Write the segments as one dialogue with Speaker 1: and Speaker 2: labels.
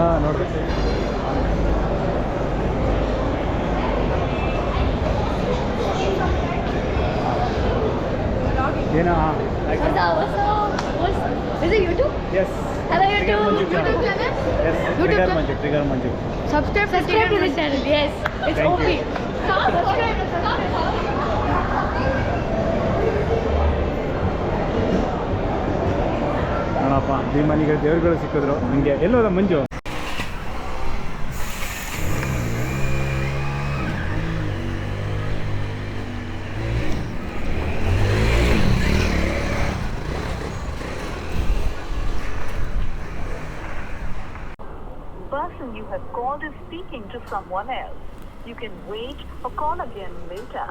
Speaker 1: ಹಾ ಏನಾ?
Speaker 2: ಹತಾ ವಸ್ Viji YouTube
Speaker 1: yes
Speaker 2: hello YouTube YouTube
Speaker 1: channel
Speaker 2: yes
Speaker 1: subscribe
Speaker 2: subscribe
Speaker 1: ಮಾಡಿ yes Manju?
Speaker 3: Person you have called is speaking to someone else. You can wait or call again later.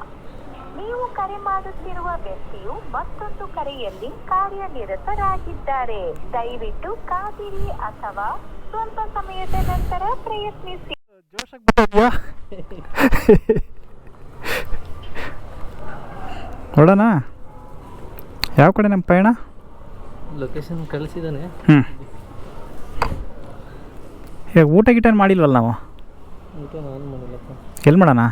Speaker 4: ನೀವು ಕರೆ ಮಾಡುತ್ತಿರುವ ವ್ಯಕ್ತಿಯು ಮತ್ತೊಂದು ಕರೆಯಲ್ಲಿ ಕಾರ್ಯನಿರತರಾಗಿದ್ದಾರೆ. ದಯವಿಟ್ಟು ಕಾದಿರಿ ಅಥವಾ ಸ್ವಲ್ಪ ಸಮಯದ ನಂತರ ಪ್ರಯತ್ನಿಸಿ.
Speaker 1: ನೋಡೋಣ. ಯಾವ ಕಡೆ ನಮ್ಮ ಪಯಣ?
Speaker 5: ಲೊಕೇಶನ್ ಕಳಿಸಿದ್ದಾನೆ.
Speaker 1: ಹ್ಞೂ ಈಗ ಊಟ ಗೀಟ ಏನು ಮಾಡಿಲ್ವಲ್ಲ ನಾವು? ಎಲ್ಲಿ ಮಾಡೋಣ?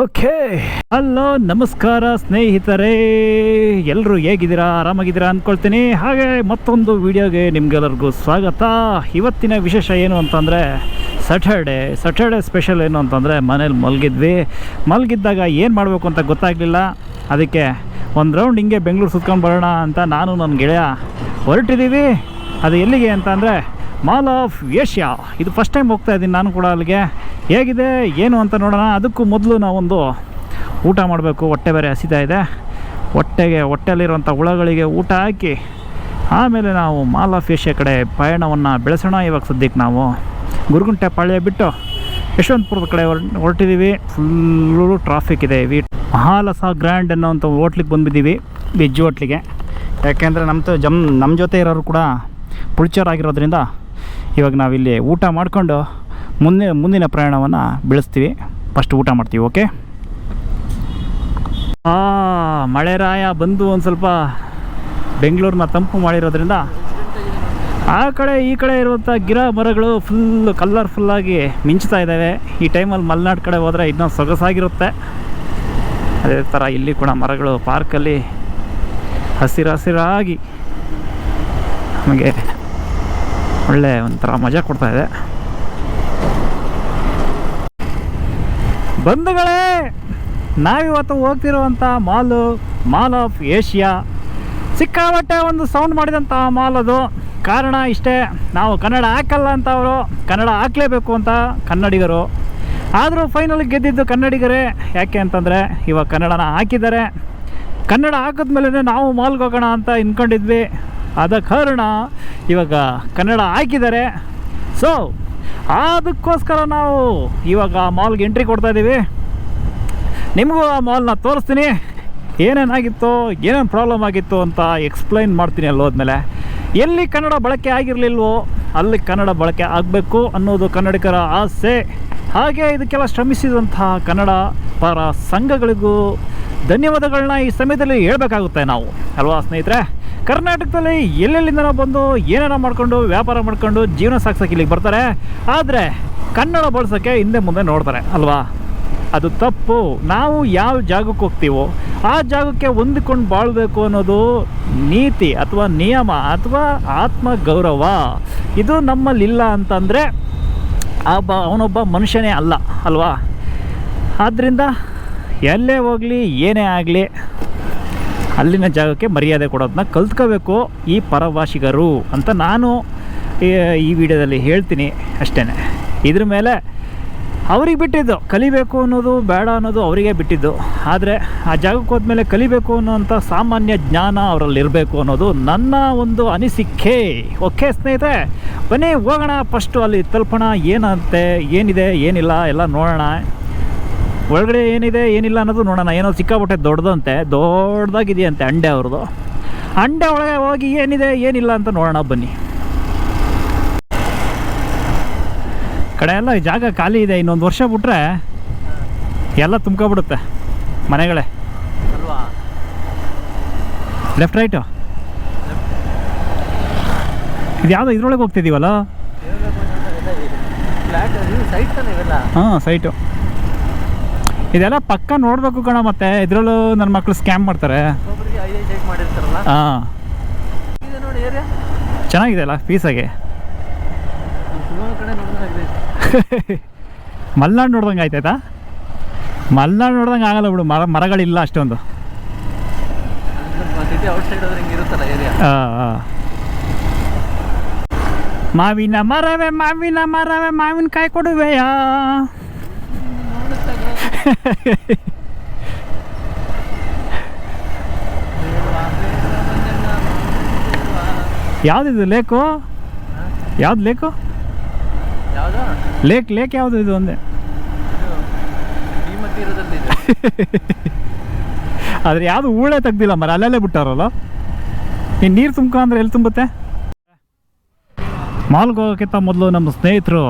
Speaker 1: ಓಕೆ. ಹಲೋ ನಮಸ್ಕಾರ ಸ್ನೇಹಿತರೆ. ಎಲ್ಲರೂ ಹೇಗಿದ್ದೀರಾ? ಆರಾಮಾಗಿದ್ದೀರಾ ಅಂದ್ಕೊಳ್ತೀನಿ ಹಾಗೆ ಮತ್ತೊಂದು ವಿಡಿಯೋಗೆ ನಿಮಗೆಲ್ಲರಿಗೂ ಸ್ವಾಗತ. ಇವತ್ತಿನ ವಿಶೇಷ ಏನು ಅಂತಂದರೆ ಸ್ಯಾಟರ್ಡೆ ಸ್ಯಾಟರ್ಡೆ ಸ್ಪೆಷಲ್ ಏನು ಅಂತಂದರೆ ಮನೇಲಿ ಮಲಗಿದ್ವಿ. ಮಲಗಿದ್ದಾಗ ಏನು ಮಾಡಬೇಕು ಅಂತ ಗೊತ್ತಾಗಲಿಲ್ಲ. ಅದಕ್ಕೆ ಒಂದು ರೌಂಡ್ ಹಿಂಗೆ ಬೆಂಗಳೂರು ಸುತ್ಕೊಂಡು ಬರೋಣ ಅಂತ ನಾನು ನನ್ನ ಗೆಳೆಯ ಹೊರಟಿದ್ದೀವಿ ಅದು ಎಲ್ಲಿಗೆ ಅಂತ ಅಂದರೆ ಮಾಲ್ ಆಫ್ ಏಷ್ಯಾ ಇದು ಫಸ್ಟ್ ಟೈಮ್ ಹೋಗ್ತಾ ಇದ್ದೀನಿ ನಾನು ಕೂಡ ಅಲ್ಲಿಗೆ. ಹೇಗಿದೆ, ಏನು ಅಂತ ನೋಡೋಣ. ಅದಕ್ಕೂ ಮೊದಲು ನಾವೊಂದು ಊಟ ಮಾಡಬೇಕು. ಹೊಟ್ಟೆ ಬೇರೆ ಹಸಿತಾ ಇದೆ. ಹೊಟ್ಟೆಗೆ, ಹೊಟ್ಟೆಯಲ್ಲಿರುವಂಥ ಹುಳಗಳಿಗೆ ಊಟ ಹಾಕಿ ಆಮೇಲೆ ನಾವು ಮಾಲ್ ಆಫ್ ಏಷ್ಯಾ ಕಡೆ ಪಯಣವನ್ನು ಬೆಳೆಸೋಣ ಇವಾಗ ಸದ್ಯಕ್ಕೆ ನಾವು. ಗುರುಗುಂಟೆ ಪಾಳ್ಯ ಬಿಟ್ಟು ಯಶವಂತಪುರದ ಕಡೆ ಹೊರ್, ಹೊರಟಿದ್ದೀವಿ. ಫುಲ್ಲು ಟ್ರಾಫಿಕ್ ಇದೆ. ವಿ ಮಹಾಲಸ ಗ್ರ್ಯಾಂಡ್ ಅನ್ನೋಂಥ ಹೋಟ್ಲಿಗೆ ಬಂದುಬಿದ್ದೀವಿ ವೆಜ್ ಹೋಟ್ಲಿಗೆ ಯಾಕೆಂದರೆ ನಮ್ಮ ಜಮ್ ನಮ್ಮ ಜೊತೆ ಇರೋರು ಕೂಡ ಪುಳ್ಚರ್ ಆಗಿರೋದ್ರಿಂದ ಇವಾಗ ನಾವಿಲ್ಲಿ ಊಟ ಮಾಡಿಕೊಂಡು ಮುಂದೆ, ಮುಂದಿನ ಪ್ರಯಾಣವನ್ನು ಬೆಳೆಸ್ತೀವಿ. ಫಸ್ಟ್ ಊಟ ಮಾಡ್ತೀವಿ ಓಕೆ ಆ, ಮಳೆರಾಯ ಬಂದು ಒಂದು ಸ್ವಲ್ಪ ಬೆಂಗಳೂರನ್ನ ತಂಪು ಮಾಡಿರೋದ್ರಿಂದ ಆ ಕಡೆ ಈ ಕಡೆ ಇರುವಂಥ ಗಿಡ ಮರಗಳು ಫುಲ್ ಕಲರ್ಫುಲ್ಲಾಗಿ ಮಿಂಚ್ತಾ ಇದ್ದಾವೆ ಈ ಟೈಮಲ್ಲಿ ಮಲೆನಾಡು ಕಡೆ ಹೋದರೆ ಇನ್ನೊಂದು ಸೊಗಸಾಗಿರುತ್ತೆ. ಅದೇ ಥರ ಇಲ್ಲಿ ಕೂಡ ಮರಗಳು ಪಾರ್ಕಲ್ಲಿ ಹಸಿರು ಹಸಿರಾಗಿ ನಮಗೆ ಒಳ್ಳೆ ಒಂಥರ ಮಜಾ ಕೊಡ್ತಾ ಇದೆ. ಬಂಧುಗಳೇ, ನಾವಿವತ್ತು ಹೋಗ್ತಿರುವಂಥ ಮಾಲು, ಮಾಲ್ ಆಫ್ ಏಷ್ಯಾ. ಸಿಕ್ಕಾಪಟ್ಟೆ ಒಂದು ಸೌಂಡ್ ಮಾಡಿದಂಥ ಮಾಲ್ ಅದು. ಕಾರಣ ಇಷ್ಟೇ, ನಾವು ಕನ್ನಡ ಹಾಕಲ್ಲ ಅಂತ ಅವರು ಕನ್ನಡ ಹಾಕಲೇಬೇಕು ಅಂತ ಕನ್ನಡಿಗರು. ಆದರೂ ಫೈನಲ್ ಗೆದ್ದಿದ್ದು ಕನ್ನಡಿಗರೇ. ಯಾಕೆ ಅಂತಂದರೆ, ಇವಾಗ ಕನ್ನಡನ ಹಾಕಿದ್ದಾರೆ. ಕನ್ನಡ ಹಾಕಿದ್ಮೇಲೆ ನಾವು ಮಾಲ್ಗೆ ಹೋಗೋಣ ಅಂತ ಇನ್ಕೊಂಡಿದ್ವಿ ಆದ ಕಾರಣ ಇವಾಗ ಕನ್ನಡ ಹಾಕಿದ್ದಾರೆ. ಸೊ ಅದಕ್ಕೋಸ್ಕರ ನಾವು ಇವಾಗ ಮಾಲ್ಗೆ ಎಂಟ್ರಿ ಕೊಡ್ತಾ ಇದ್ದೀವಿ ನಿಮಗೂ ಆ ಮಾಲ್ನ ತೋರಿಸ್ತೀನಿ. ಏನೇನಾಗಿತ್ತು ಏನೇನು ಪ್ರಾಬ್ಲಮ್ ಆಗಿತ್ತು ಅಂತ ಎಕ್ಸ್ಪ್ಲೈನ್ ಮಾಡ್ತೀನಿ ಅಲ್ಲಿ ಹೋದ್ಮೇಲೆ. ಎಲ್ಲಿ ಕನ್ನಡ ಬಳಕೆ ಆಗಿರಲಿಲ್ವೋ, ಅಲ್ಲಿ ಕನ್ನಡ ಬಳಕೆ ಆಗಬೇಕು ಅನ್ನೋದು ಕನ್ನಡಿಗರ ಆಸೆ. ಹಾಗೆ ಇದಕ್ಕೆಲ್ಲ ಶ್ರಮಿಸಿದಂತಹ ಕನ್ನಡ ಪರ ಸಂಘಗಳಿಗೂ ಧನ್ಯವಾದಗಳನ್ನ ಈ ಸಮಯದಲ್ಲಿ ಹೇಳಬೇಕಾಗುತ್ತೆ ನಾವು. ಅಲ್ವಾ ಸ್ನೇಹಿತರೆ? ಕರ್ನಾಟಕದಲ್ಲಿ ಎಲ್ಲೆಲ್ಲಿಂದ ಬಂದು ಏನೇನೋ ಮಾಡ್ಕೊಂಡು, ವ್ಯಾಪಾರ ಮಾಡ್ಕೊಂಡು ಜೀವನ ಸಾಗ್ಸೋಕೆ ಇಲ್ಲಿಗೆ ಬರ್ತಾರೆ. ಆದರೆ ಕನ್ನಡ ಬಳಸೋಕ್ಕೆ ಹಿಂದೆ ಮುಂದೆ ನೋಡ್ತಾರೆ, ಅಲ್ವಾ? ಅದು ತಪ್ಪು. ನಾವು ಯಾವ ಜಾಗಕ್ಕೆ ಹೋಗ್ತೀವೋ, ಆ ಜಾಗಕ್ಕೆ ಹೊಂದಿಕೊಂಡು ಬಾಳಬೇಕು ಅನ್ನೋದು ನೀತಿ ಅಥವಾ ನಿಯಮ ಅಥವಾ ಆತ್ಮ ಗೌರವ ಇದು ನಮ್ಮಲ್ಲಿಲ್ಲ ಅಂತಂದರೆ ಆ ಬ, ಅವನೊಬ್ಬ ಮನುಷ್ಯನೇ ಅಲ್ಲ, ಅಲ್ವಾ? ಆದ್ದರಿಂದ ಎಲ್ಲೇ ಹೋಗಲಿ, ಏನೇ ಆಗಲಿ ಅಲ್ಲಿನ ಜಾಗಕ್ಕೆ ಮರ್ಯಾದೆ ಕೊಡೋದನ್ನ ಕಲ್ತ್ಕೋಬೇಕು ಈ ಪರಭಾಷಿಗರು ಅಂತ ನಾನು ಈ- ವಿಡಿಯೋದಲ್ಲಿ ಹೇಳ್ತೀನಿ ಅಷ್ಟೇ ಇದ್ರ ಮೇಲೆ ಅವ್ರಿಗೆ ಬಿಟ್ಟಿದ್ದು, ಕಲಿಬೇಕು ಅನ್ನೋದು ಬೇಡ ಅನ್ನೋದು ಅವರಿಗೆ ಬಿಟ್ಟಿದ್ದು. ಆದರೆ ಆ ಜಾಗಕ್ಕೆ ಹೋದ್ಮೇಲೆ ಕಲಿಬೇಕು ಅನ್ನೋಂಥ ಸಾಮಾನ್ಯ ಜ್ಞಾನ ಅವರಲ್ಲಿ ಇರಬೇಕು ಅನ್ನೋದು ನನ್ನ ಒಂದು ಅನಿಸಿಕೆ. ಓಕೆ ಸ್ನೇಹಿತರೆ, ಬನ್ನಿ ಹೋಗೋಣ. ಫಸ್ಟು ಅಲ್ಲಿ ತಲುಪೋಣ. ಏನಂತೆ, ಏನಿದೆ, ಏನಿಲ್ಲ, ಎಲ್ಲ ನೋಡೋಣ. ಒಳಗಡೆ ಏನಿದೆ ಏನಿಲ್ಲ ಅನ್ನೋದು ನೋಡೋಣ. ಏನೋ ಸಿಕ್ಕಾಪಟ್ಟೆ ದೊಡ್ಡದಂತೆ ದೊಡ್ಡದಾಗಿದೆಯಂತೆ ಅಂಡೆ ಅವ್ರದ್ದು. ಅಂಡೆ ಒಳಗೆ ಹೋಗಿ ಏನಿದೆ ಏನಿಲ್ಲ ಅಂತ ನೋಡೋಣ ಬನ್ನಿ. ಕಡೆ ಎಲ್ಲ ಜಾಗ ಖಾಲಿ ಇದೆ ಇನ್ನೊಂದು ವರ್ಷ ಬಿಟ್ರೆ ಎಲ್ಲ ತುಂಬ್ಕೊಬಿಡುತ್ತೆ ಮನೆಗಳೇ.
Speaker 5: ಅಲ್ವಾ?
Speaker 1: ಲೆಫ್ಟ್ ರೈಟು ಇದು ಯಾವುದೋ ಇದ್ರೊಳಗೆ ಹೋಗ್ತಿದ್ದೀವಲ್ಲ? ಹಾಂ ಸೈಟು ಇದೆಲ್ಲ ಪಕ್ಕ ನೋಡಬೇಕು ಕಣ ಮತ್ತೆ. ಇದರಲ್ಲೂ ನನ್ನ ಮಕ್ಕಳು ಸ್ಕ್ಯಾಮ್ ಮಾಡ್ತಾರೆ. ಹಾಂ. ಚೆನ್ನಾಗಿದೆ ಅಲ್ಲ ಪೀಸಾಗೆ ಮಲ್ನಾಡು ನೋಡ್ದಂಗೆ ಆಯ್ತಾಯ್ತಾ? ಮಲ್ನಾಡು ನೋಡ್ದಂಗೆ ಆಗಲ್ಲ ಬಿಡು ಮರ ಮರಗಳಿಲ್ಲ ಅಷ್ಟೊಂದು. ಮಾವಿನ ಮರವೇ ಮಾವಿನ ಮರವೇ ಮಾವಿನಕಾಯಿ ಕೊಡುವೆಯಾ? ಯಾವ್ದಿದು, ಲೇಕು? ಯಾವ್ದು ಲೇಕು? ಲೇಕ್ ಲೇಕ್ ಯಾವುದು ಇದು ಒಂದೇ? ಆದ್ರೆ ಯಾವ್ದು ಹೂಳೆ ತೆಗ್ದಿಲ್ಲ ಮರ, ಅಲ್ಲಲ್ಲೇ ಬಿಟ್ಟಾರಲ್ಲ ಈ ನೀರು ತುಂಬ್ಕೊ ಅಂದ್ರೆ ಎಲ್ಲಿ ತುಂಬುತ್ತೆ? ಮಾಲ್ಗೆ ಹೋಗೋಕ್ಕಿಂತ ಮೊದಲು ನಮ್ಮ ಸ್ನೇಹಿತರು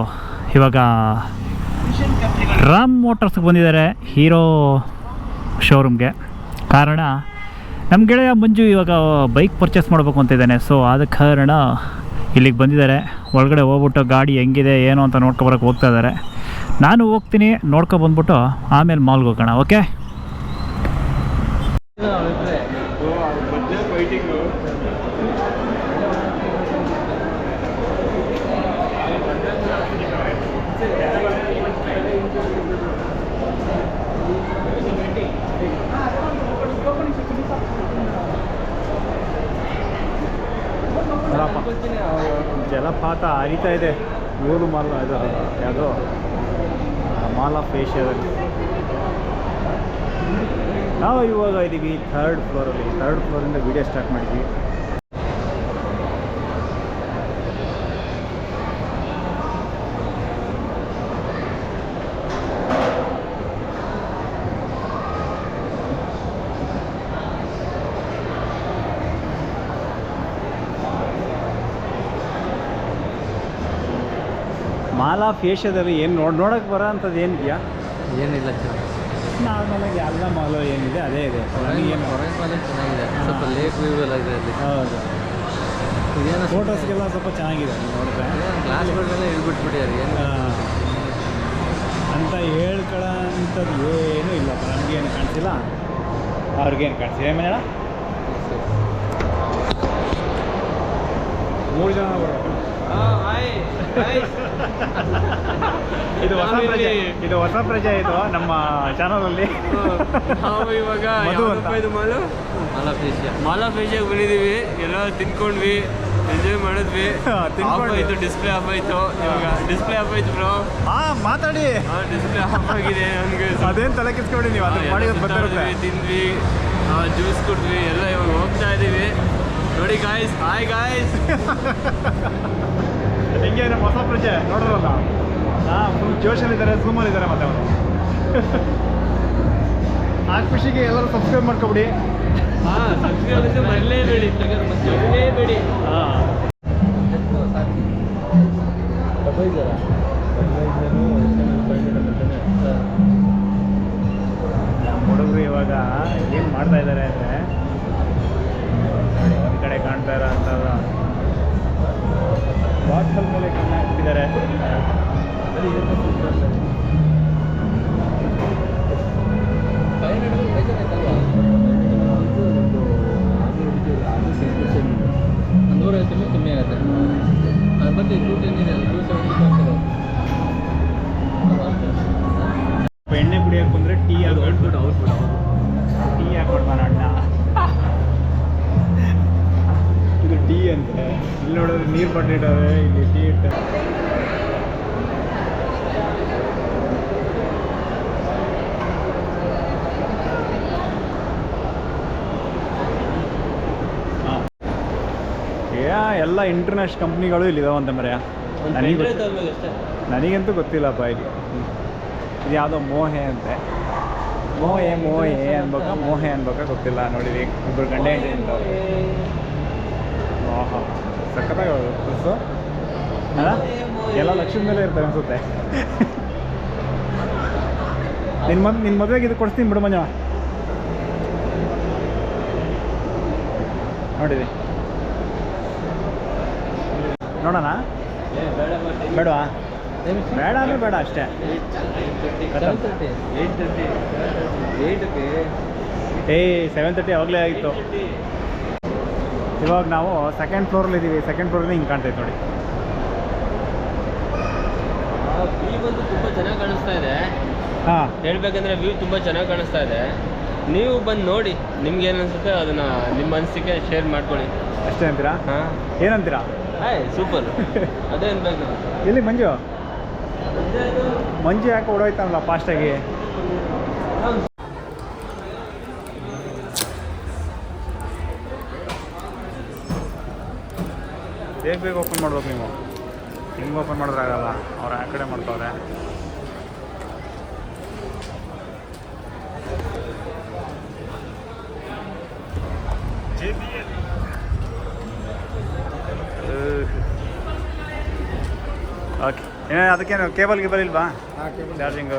Speaker 1: ಇವಾಗ ರಾಮ್ ಮೋಟರ್ಸ್ಗೆ ಬಂದಿದ್ದಾರೆ ಹೀರೋ ಶೋರೂಮ್ಗೆ. ಕಾರಣ, ನಮ್ಮ ಗೆಳೆಯ ಮಂಜು ಇವಾಗ ಬೈಕ್ ಪರ್ಚೇಸ್ ಮಾಡಬೇಕು ಅಂತ ಇದ್ದಾನೆ. ಸೊ ಆದ ಕಾರಣ ಇಲ್ಲಿಗೆ ಬಂದಿದ್ದಾರೆ. ಒಳಗಡೆ ಹೋಗ್ಬಿಟ್ಟು ಗಾಡಿ ಹೆಂಗಿದೆ, ಏನು ಅಂತ ನೋಡ್ಕೊಬರಕ್ಕೆ ಹೋಗ್ತಾ ಇದ್ದಾರೆ. ನಾನು ಹೋಗ್ತೀನಿ, ನೋಡ್ಕೊ ಬಂದ್ಬಿಟ್ಟು ಆಮೇಲೆ ಮಾಲ್ಗೆ ಹೋಗೋಣ ಓಕೆ ಜಲಪಾತ ಹರಿತಾ ಇದೆ. ನೂರು ಮಾಲ್ ಇದು, ಯಾವುದೋ? ಮಾಲ್ ಆಫ್ ಏಷ್ಯಾದಲ್ಲಿ ನಾವು ಇವಾಗ ಇದ್ದೀವಿ ಥರ್ಡ್ ಫ್ಲೋರಲ್ಲಿ ಥರ್ಡ್ ಫ್ಲೋರಿಂದ ವಿಡಿಯೋ ಸ್ಟಾರ್ಟ್ ಮಾಡಿದ್ವಿ ಮಾಲ್ ಆಫ್ ಏಷ್ಯಾದಲ್ಲಿ ಏನು ನೋಡಿ ನೋಡೋಕೆ ಬರೋ ಅಂಥದ್ದು ಏನಿದೆಯಾ
Speaker 5: ಏನಿಲ್ಲ ಚೆನ್ನಾಗಿ
Speaker 1: ನಾರ್ಮಲಾಗಿ ಎಲ್ಲ ಮಾಲು ಏನಿದೆ ಅದೇ ಇದೆ. ಏನು
Speaker 5: ಹೊರಗೆ ಮೇಲೆ ಚೆನ್ನಾಗಿದೆ. ಸ್ವಲ್ಪ ಲೇಕ್ ವ್ಯೂ ಎಲ್ಲ ಇದೆ ಅಲ್ಲಿ.
Speaker 1: ಹೌದು.
Speaker 5: ಇದೇನೋ
Speaker 1: ಫೋಟೋಸ್ಗೆಲ್ಲ ಸ್ವಲ್ಪ ಚೆನ್ನಾಗಿದೆ ನೋಡಿದ್ರೆ.
Speaker 5: ಗ್ಲಾಸ್ಗಳನ್ನೆಲ್ಲ ಅದು ಏನು
Speaker 1: ಅಂತ ಹೇಳ್ಕೊಳ್ಳೋಂಥದ್ದು ಏನೂ ಇಲ್ಲ ನಮಗೇನು ಕಾಣಿಸಿಲ್ಲ. ಅವ್ರಿಗೇನು ಕಾಣಿಸಿದೆ ಮನೆಯ ಮೂರು ಜನ ಇದು ಹೊಸ ಪ್ರಜೆ ಇದು ಹೊಸ ಪ್ರಜೆ ಇದು ನಮ್ಮ ಚಾನಲಲ್ಲಿ.
Speaker 6: ನಾವು ಇವಾಗ ಇದು ಮಾಲು
Speaker 5: ಮಾಲ್ ಆಫ್ ಏಷ್ಯಾ
Speaker 6: ಮಾಲಾ ಫೇಶಿಯಾಗಿ ಬಂದಿದ್ದೀವಿ ಎಲ್ಲ ತಿನ್ಕೊಂಡ್ವಿ ಎಂಜಾಯ್ ಮಾಡಿದ್ವಿ. ಆಫ್ ಡಿಸ್ಪ್ಲೇ ಆಫ್ ಆಯ್ತು ಇವಾಗ ಡಿಸ್ಪ್ಲೇ ಆಫ್ ಆಯ್ತು ಬ್ರೋ
Speaker 1: ಹಾ ಮಾತಾಡಿ.
Speaker 6: ಡಿಸ್ಪ್ಲೇ ಆಫ್ ಆಗಿದೆ ನನಗೆ
Speaker 1: ಅದೇನು ತಲೆ ಕೆಸ್ಕೊಡಿ ನೀವು ಅದನ್ನ ಮಾಡಿ
Speaker 6: ತಿಂದ್ವಿ ಜ್ಯೂಸ್ ಕುಡಿದ್ವಿ ಎಲ್ಲ ಇವಾಗ ಹೋಗ್ತಾ ಇದೀವಿ. ನೋಡಿ ಗಾಯ್ಸ್ ಹಾಯ್ ಗಾಯ್ಸ್
Speaker 1: ಹೆಂಗೆ ನಮ್ಮ ಹೊಸ ಪ್ರಜೆ ನೋಡ್ರಲ್ಲ ಹಾಂ ಫುಲ್ ಜೋಶಲ್ಲಿದ್ದಾರೆ ಇದ್ದಾರೆ ಮತ್ತೆ ಅವರು. ಆ ಖುಷಿಗೆ ಎಲ್ಲರೂ ಸಬ್ಸ್ಕ್ರೈಬ್ ಮಾಡ್ಕೊಬಿಡಿ.
Speaker 6: ಹಾ ಸಬ್ಸ್ಕ್ರೈಬ್ ಬರಲೇಬೇಡಿ ಬರಲೇಬೇಡಿ
Speaker 1: ಹಾಂ. ಹುಡುಗರು ಇವಾಗ ಏನು ಮಾಡ್ತಾ ಇದ್ದಾರೆ ಅಂದರೆ ಒಂದು ಕಡೆ ಕಾಣ್ತಾ ಇರೋ ಅಂಥದ್ದು. ಬಾಟಲ್ ಮೇಲೆ ಕಣ್ಣು ಹಾಕ್ಬಿಟ್ಟಿದ್ದಾರೆ
Speaker 5: ನೂರೈವತ್ತು ರೂಪಾಯಿ ಕಮ್ಮಿ ಆಗುತ್ತೆ ಅದು ಮತ್ತೆ ಟೂ ಟೆನ್ ಇದೆ ಟೂ ಸೆವೆಂಟಿ
Speaker 1: ಎಣ್ಣೆ ಕುಡಿಯೋಕೆ ಬಂದರೆ ಟೀ ಹಾಕ್ಬಿಟ್ಟು ಅಂತೆ ಇಲ್ಲಿ ನೋಡಿದ್ರೆ ನೀರು ಬಟ್ಟಿಟ್ಟವೆ ಇಲ್ಲಿ ಟೀ. ಇಟ್ಟ ಎಲ್ಲ ಇಂಟರ್ನ್ಯಾಷನಲ್ ಕಂಪ್ನಿಗಳು ಮರ್ಯ ನನಗೆ ಗೊತ್ತು-
Speaker 5: ಅಷ್ಟೇ.
Speaker 1: ನನಗಂತೂ ಗೊತ್ತಿಲ್ಲಪ್ಪ ಇಲ್ಲಿ. ಇದು ಯಾವುದೋ ಮೋಹೆ ಅಂತೆ. ಮೋಹೆ ಮೋಹೆ ಅನ್ಬೇಕಾ ಮೋಹೆ ಅನ್ಬೇಕಾ ಗೊತ್ತಿಲ್ಲ ನೋಡಿರಿ. ಇಬ್ಬರು ಗಂಡೆ ಹೆಂಡತಿ ನಿಂತವ್ರೆ ಬಸ್ಸು ಅಲ್ಲ ಎಲ್ಲ ಲಕ್ಷದ ಮೇಲೆ ಇರ್ತವೆ ಅನ್ಸುತ್ತೆ. ನಿನ್ನ ಮದ್ ನಿನ್ನ ಮದುವೆಗೆ ಇದು ಕೊಡ್ತೀನಿ ಬಿಡು ಮಂಜ ನೋಡಿರಿ ನೋಡೋಣ? ಬೇಡವಾ? ಬೇಡ ಅಂದರೆ ಬೇಡ ಅಷ್ಟೇ. ಏಯ್ ಸೆವೆನ್ ತರ್ಟಿ ಅವಾಗಲೇ ಆಗಿತ್ತು. ಇವಾಗ ನಾವು ಸೆಕೆಂಡ್ ಫ್ಲೋರಲ್ಲಿ ಇದ್ದೀವಿ ಸೆಕೆಂಡ್ ಫ್ಲೋರಲ್ಲಿ ಹಿಂಗೆ ಕಾಣ್ತೈತೆ ನೋಡಿ.
Speaker 6: ವ್ಯೂ ಬಂದು ತುಂಬ ಚೆನ್ನಾಗಿ ಕಾಣಿಸ್ತಾ ಇದೆ.
Speaker 1: ಹಾಂ.
Speaker 6: ಹೇಳ್ಬೇಕಂದ್ರೆ ವ್ಯೂ ತುಂಬ ಚೆನ್ನಾಗಿ ಕಾಣಿಸ್ತಾ ಇದೆ. ನೀವು ಬಂದು ನೋಡಿ ನಿಮ್ಗೆ ಏನು ಅನ್ಸುತ್ತೆ ಅದನ್ನ ನಿಮ್ಮ ಅನಿಸಿಕೆ ಶೇರ್ ಮಾಡ್ಕೊಳ್ಳಿ.
Speaker 1: ಅಷ್ಟೇ ಅಂತೀರಾ?
Speaker 6: ಹಾಂ.
Speaker 1: ಏನಂತೀರಾ?
Speaker 6: ಹಾಯ್ ಸೂಪರ್ ಅದೇ ಅನ್ಬೇಕು
Speaker 1: ಎಲ್ಲಿ ಮಂಜು? ಮಂಜು ಯಾಕೆ ಓಡೋಯ್ತಾನಲ್ಲ ಫಾಸ್ಟಾಗಿ ಬೇಗ ಬೇಗ ಓಪನ್ ಮಾಡ್ಬೇಕು ನೀವು. ಹಿಂಗೆ ಓಪನ್ ಮಾಡಿದ್ರೆ ಆಗಲ್ಲ. ಅವ್ರು ಆ ಕಡೆ ಮಾಡ್ತಾವ್ರೆ. ಓಕೆ ಏನೇ ಅದಕ್ಕೇನು ಕೇಬಲ್ ಗೀಬಲ್ ಇಲ್ವಾ? ಚಾರ್ಜಿಂಗು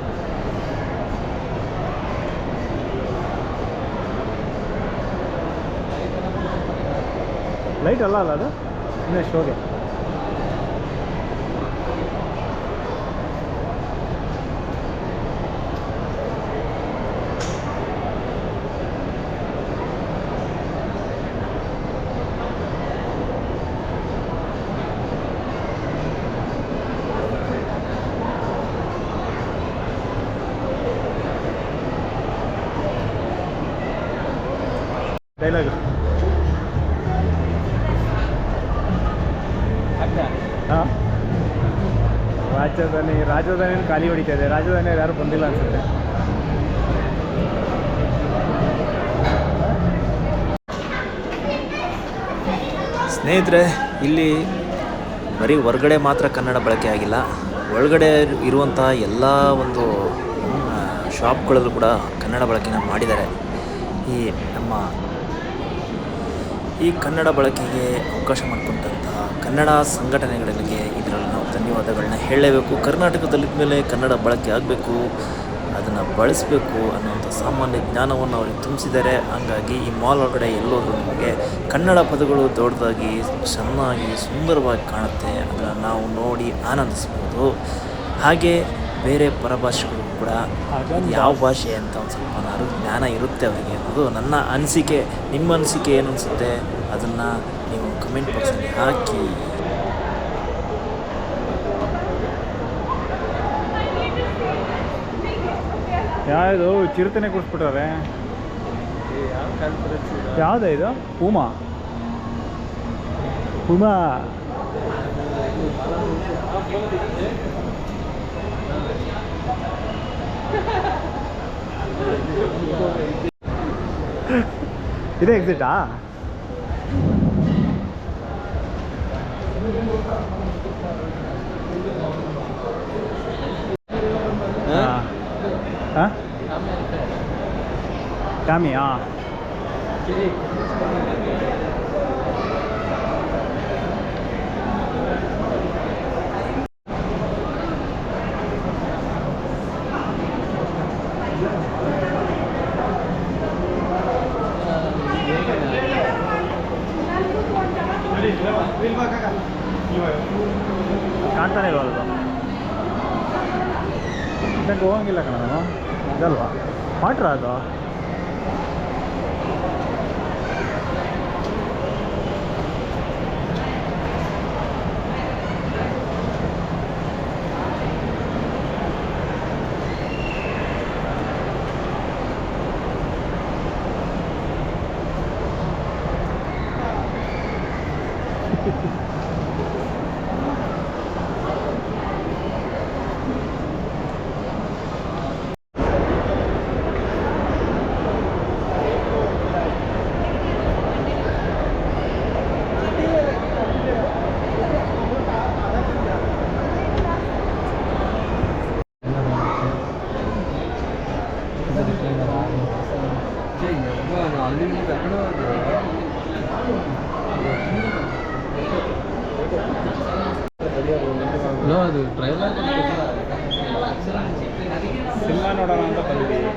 Speaker 1: ಲೈಟ್ ಅಲ್ಲ ಅಲ್ಲ ಅದು? ಇನ್ನೇ ಶೋಗೆ. ಡೈಲಾಗ್ ರಾಜಧಾನಿ ರಾಜಧಾನಿ ಖಾಲಿ ಹೊಡಿತಾ ಇದೆ. ರಾಜಧಾನಿ ಯಾರು ಬಂದಿಲ್ಲ ಅನ್ಸುತ್ತೆ.
Speaker 7: ಸ್ನೇಹಿತರೆ, ಇಲ್ಲಿ ಬರೀ ಹೊರಗಡೆ ಮಾತ್ರ ಕನ್ನಡ ಬಳಕೆ ಆಗಿಲ್ಲ. ಒಳಗಡೆ ಇರುವಂಥ ಎಲ್ಲ ಒಂದು ಶಾಪ್ಗಳಲ್ಲೂ ಕೂಡ ಕನ್ನಡ ಬಳಕೆನ ಮಾಡಿದ್ದಾರೆ. ಈ ನಮ್ಮ, ಈ ಕನ್ನಡ ಬಳಕೆಗೆ ಅವಕಾಶ ಮಾಡಿಕೊಟ್ಟಂತಹ ಕನ್ನಡ ಸಂಘಟನೆಗಳಿಗೆ ಇದರಲ್ಲಿ ನಾವು ಧನ್ಯವಾದಗಳನ್ನ ಹೇಳಲೇಬೇಕು. ಕರ್ನಾಟಕದಲ್ಲಿದ್ದ ಮೇಲೆ ಕನ್ನಡ ಬಳಕೆ ಆಗಬೇಕು ಅದನ್ನು ಬಳಸಬೇಕು ಅನ್ನೋಂಥ ಸಾಮಾನ್ಯ ಜ್ಞಾನವನ್ನು ಅವ್ರಿಗೆ ತುಂಬಿಸಿದ್ದಾರೆ. ಹಂಗಾಗಿ ಈ ಮಾಲ್ ಒಳಗಡೆ ಎಲ್ಲೋದ್ರೂ ನಮಗೆ ಕನ್ನಡ ಪದಗಳು ದೊಡ್ಡದಾಗಿ ಚೆನ್ನಾಗಿ ಸುಂದರವಾಗಿ ಕಾಣುತ್ತೆ ಅದನ್ನು ನಾವು ನೋಡಿ ಆನಂದಿಸ್ಬೋದು. ಹಾಗೆ ಬೇರೆ ಪರಭಾಷೆಗಳು ಕೂಡ ಯಾವ ಭಾಷೆ ಅಂತ ಒಂದು ಸ್ವಲ್ಪ ಜ್ಞಾನ ಇರುತ್ತೆ ಅವರಿಗೆ ಅನ್ನೋದು ನನ್ನ ಅನಿಸಿಕೆ. ನಿಮ್ಮ ಅನಿಸಿಕೆ ಏನು ಅನಿಸುತ್ತೆ ಅದನ್ನು ನೀವು ಕಮೆಂಟ್ ಬಾಕ್ಸಲ್ಲಿ ಹಾಕಿ.
Speaker 1: ಯಾವುದು ಚಿರತೆನೆ ಕೂರಿಸ್ಬಿಟ್ರೆ ಯಾವುದೇ ಇದು ಪೂಮಾ ಪೂಮಾ ಇದೇ ಎಕ್ಸಿಟಾ ಹಾಂ ಹಾಂ ಟಾಮಿ ಹಾಂ ಕಾಣ್ತಾನೆ ಇಲ್ವಲ್ಲ ಅದು ಇದಕ್ಕೆ ಹೋಗಂಗಿಲ್ಲ ಕಣ. ಇದಲ್ವಾ? ವಾಟ್ರ ಅದು? ಸಿನಿಮಾ ನೋಡೋಣ ಅಂತ ಬಂದಿದ್ದೀವಿ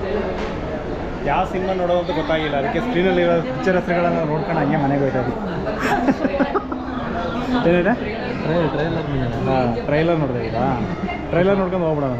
Speaker 1: ಯಾವ ಸಿನಿಮಾ ನೋಡೋ ಅಂತ ಗೊತ್ತಾಗಿಲ್ಲ. ಅದಕ್ಕೆ ಸ್ಕ್ರೀನಲ್ಲಿ ಇರೋ ಪಿಕ್ಚರ್ ಹೆಸರುಗಳನ್ನ ನೋಡ್ಕೊಂಡು ಹಂಗೆ ಮನೆಗೆ ಹೋಯ್ತಾ ಏನಿದೆ?
Speaker 5: ಟ್ರೈಲರ್
Speaker 1: ನೋಡಿದೆ ಈಗ ಟ್ರೈಲರ್ ನೋಡ್ಕೊಂಡು ಹೋಗ್ಬಿಡೋಣ.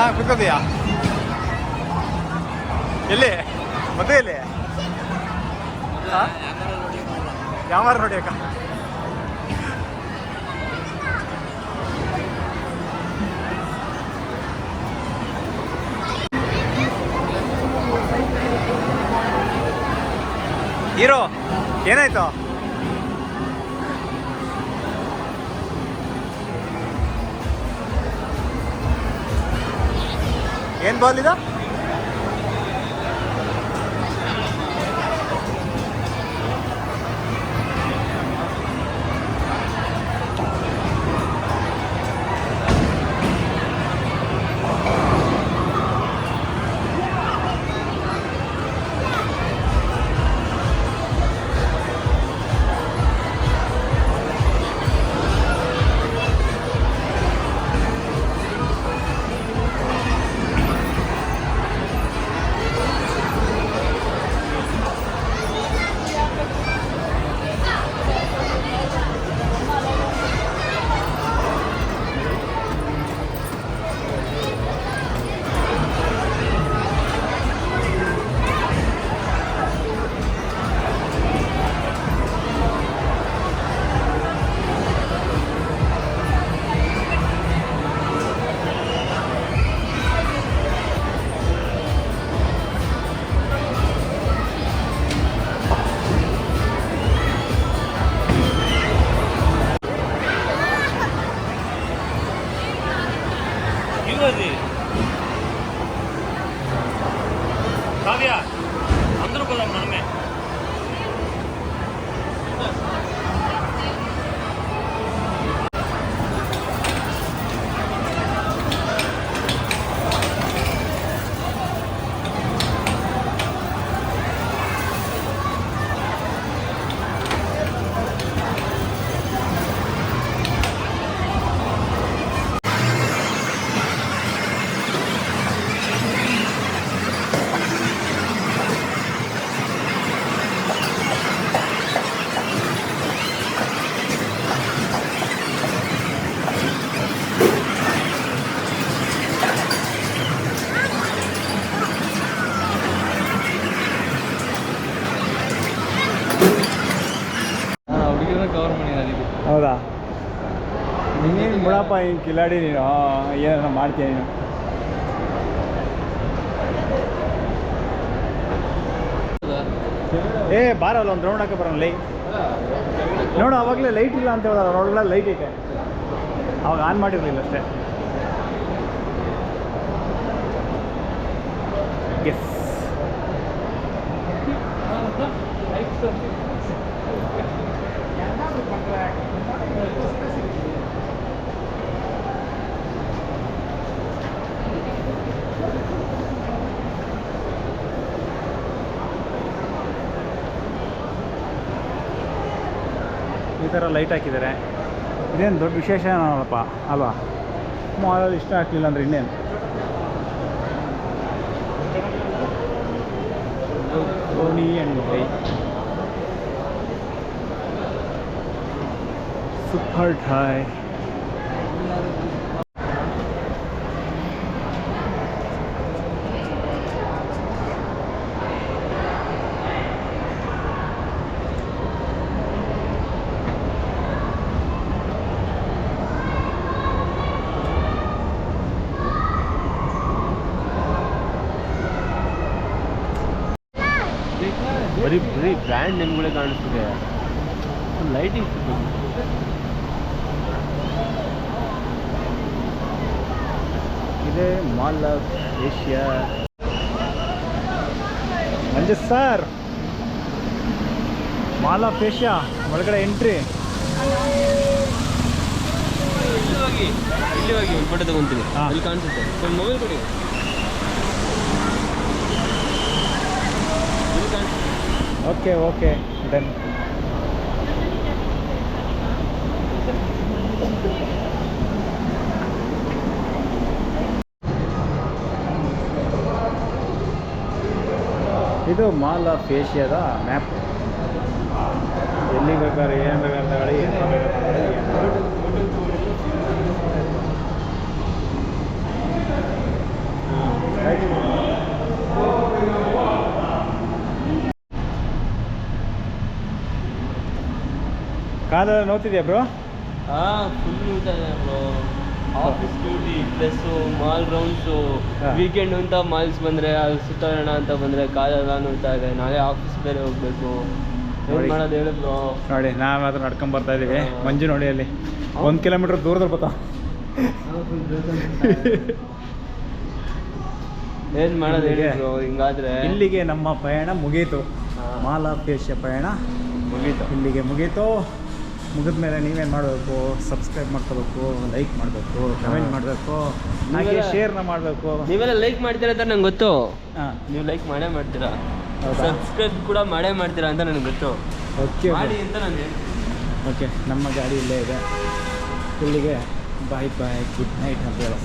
Speaker 1: ಯಾವಣ್ಣ ಕೂತ್ಕೋತೀಯಾ? ಎಲ್ಲಿ? ಮತ್ತೆ ಎಲ್ಲಿ? ಯಾವ ನೋಡಿ ಅಕ್ಕ? ಹೀರೋ ಏನಾಯ್ತು? ಏನು ಬಾಲ್ ಇದು ಹಿಂಗೆ ಕಿಲಾಡಿ ನೀನು. ಏನಾರ ಮಾಡ್ತೀಯ ನೀನು. ಏ, ಬಾರಲ್ಲ, ಒಂದು ರೌಂಡ್ ಹಾಕಿ ಬರೋಣ, ಲೈ. ನೋಡು, ಅವಾಗಲೇ ಲೈಟ್ ಇಲ್ಲ ಅಂತ ಹೇಳಿದ್ರೆ ಅದ್ರೊಳಗಡೆ ಲೈಟ್ ಇದೆ ಅವಾಗ ಆನ್ ಮಾಡಿರಲಿಲ್ಲ ಅಷ್ಟೇ. ಎಸ್ ಈ ಥರ ಲೈಟ್ ಹಾಕಿದ್ದಾರೆ ಇದೇನು ದೊಡ್ಡ ವಿಶೇಷ ಏನಪ್ಪ? ಅಲ್ವಾ? ಮಾಲಲ್ಲಿ ಇಷ್ಟ ಹಾಕ್ಲಿಲ್ಲ ಅಂದ್ರೆ ಇನ್ನೇನು? ಧೋನಿ ಆ್ಯಂಡ್ ಮುಂಬೈ ಸೂಪರ್ ಠಾಯ್
Speaker 6: ಬರೀ ಬರೀ ಬ್ರ್ಯಾಂಡ್ ನಿಮ್ಗಳೇ ಕಾಣಿಸ್ತಿದೆ. ಲೈಟಿಂಗ್
Speaker 1: ಇದೆ Mall of Asia. Manju sir. Mall of Asia ಒಳಗಡೆ ಎಂಟ್ರಿ
Speaker 6: ಇಲ್ಲಿ ಹೋಗಿ ಇಲ್ಲಿ ಹೋಗಿ ಫೋಟೋ ತಗೊಂತೀನಿ ಅಲ್ಲಿ ಕಾಣಿಸುತ್ತೆ. ಮೊಬೈಲ್ ಕೊಡಿ. ಇಲ್ಲಿ ಕಾಣಿಸುತ್ತೆ
Speaker 1: ಓಕೆ ಓಕೆ ಡನ್ ಇದು ಮಾಲ್ ಆಫ್ ಏಷ್ಯಾದ ಮ್ಯಾಪ್. ಎಲ್ಲಿ ಬೇಕಾದ್ರೆ ಏನು ಬೇಕಾದ್ರೆ ಹೇಳಿ ಏನು ಬೇಕಾದ್ರೆ ತಗೊಳ್ಳಿ, ಏನು ಬೇಕಾದ್ರೆ ಕಾಲೆಲ್ಲ ನೋಡ್ತಿದ್ಯಾ ಬ್ರೋ
Speaker 6: ಹಾಂ ಫುಲ್ ಊಟ bro office duty plus mall rounds. Weekend ಅಂತ ಮಾಲ್ಸ್ ಬಂದರೆ ಅಲ್ಲಿ ಸುತ್ತಾಡೋಣ ಅಂತ ಬಂದರೆ ಕಾಲೆಲ್ಲ ನೋಡ್ತಾ ಇದೆ ನಾಳೆ ಆಫೀಸ್ ಬೇರೆ ಹೋಗಬೇಕು. ಮಾಡೋದು ಹೇಳು ಬ್ರೋ
Speaker 1: ನೋಡಿ ನಾವು ಮಾತ್ರ ನಡ್ಕೊಂಡ್ ಬರ್ತಾ ಇದೀವಿ. ಮಂಜು ನೋಡಿ ಅಲ್ಲಿ. ಒಂದು ಕಿಲೋಮೀಟರ್ ದೂರದಲ್ಲಿ ಬರ್ತಾ
Speaker 6: ಏನು ಮಾಡೋದು ಹೇಳಿ ಬ್ರೋ ಹಿಂಗಾದ್ರೆ.
Speaker 1: ಇಲ್ಲಿಗೆ ನಮ್ಮ ಪಯಣ ಮುಗೀತು. ಮಾಲಾಪೇಶ ಪಯಣ
Speaker 6: ಮುಗೀತು.
Speaker 1: ಇಲ್ಲಿಗೆ ಮುಗೀತು. ಮುಗಿದ ಮೇಲೆ ನೀವೇನು ಮಾಡಬೇಕು? ಸಬ್ಸ್ಕ್ರೈಬ್ ಮಾಡ್ಕೋಬೇಕು ಲೈಕ್ ಮಾಡಬೇಕು ಕಮೆಂಟ್ ಮಾಡಬೇಕು ಹಾಗೆ ಶೇರ್ನ ಮಾಡಬೇಕು.
Speaker 6: ನೀವೆಲ್ಲ ಲೈಕ್ ಮಾಡ್ತೀರಾ ಅಂತ ನಂಗೆ ಗೊತ್ತು.
Speaker 1: ಹಾಂ.
Speaker 6: ನೀವು ಲೈಕ್ ಮಾಡೇ ಮಾಡ್ತೀರಾ? ಸಬ್ಸ್ಕ್ರೈಬ್ ಕೂಡ ಮಾಡೇ ಮಾಡ್ತೀರಾ ಅಂತ ನನಗೆ ಗೊತ್ತು.
Speaker 1: ಓಕೆ
Speaker 6: ಮಾಡಿ ಅಂತ ನಾನು
Speaker 1: ಓಕೆ ನಮ್ಮ ಗಾಡಿ ಇಲ್ಲೇ ಇದೆ. ಇಲ್ಲಿಗೆ ಬಾಯ್ ಬಾಯ್ ಗುಡ್ ನೈಟ್ ಅಂತ ಹೇಳೋ